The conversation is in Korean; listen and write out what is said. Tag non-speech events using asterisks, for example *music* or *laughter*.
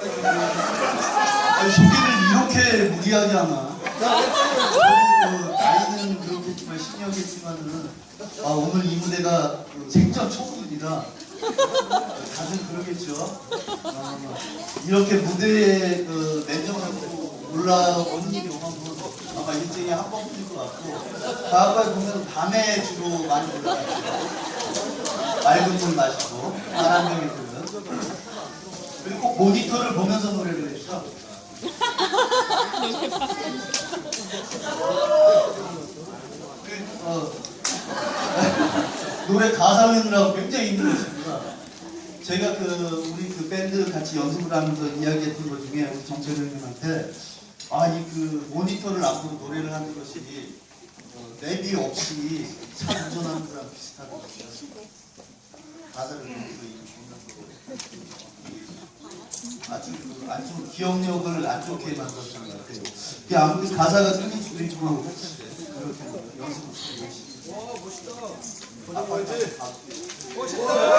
아니, 소개를 이렇게 무리하게 하나? 저는 그 나이는 그렇겠지만 신이었겠지만은 아, 오늘 이 무대가 그 생전 처음이라 다들 그러겠죠. 아, 이렇게 무대에 그 매정하고 올라오는 오면 아마 일정에 한 번뿐일 것 같고 다음번에 보면 밤에 주로 많이 올라가죠. 맑은 물 마시고 바람병이 들은 그리고 꼭 모니터를 보면서 노래를 해주죠. 그, 어, *laughs* 노래 가사 외우느라고 굉장히 힘들었습니다. 제가 그 우리 그 밴드 같이 연습을 하면서 이야기했던 것 중에 우리 정철 형님한테 아이 그 모니터를 앞으로 노래를 하는 것이 어, 내비 없이 차 운전하는 거랑 비슷하다고 가사를 보면서 아주 그 아주 기억력을 안 좋게 만들었던 것 같아요. 그 아무튼 가사가 끊이지 그리고 그렇게 연습을 열심히. 아, 멋있다. 멋있다.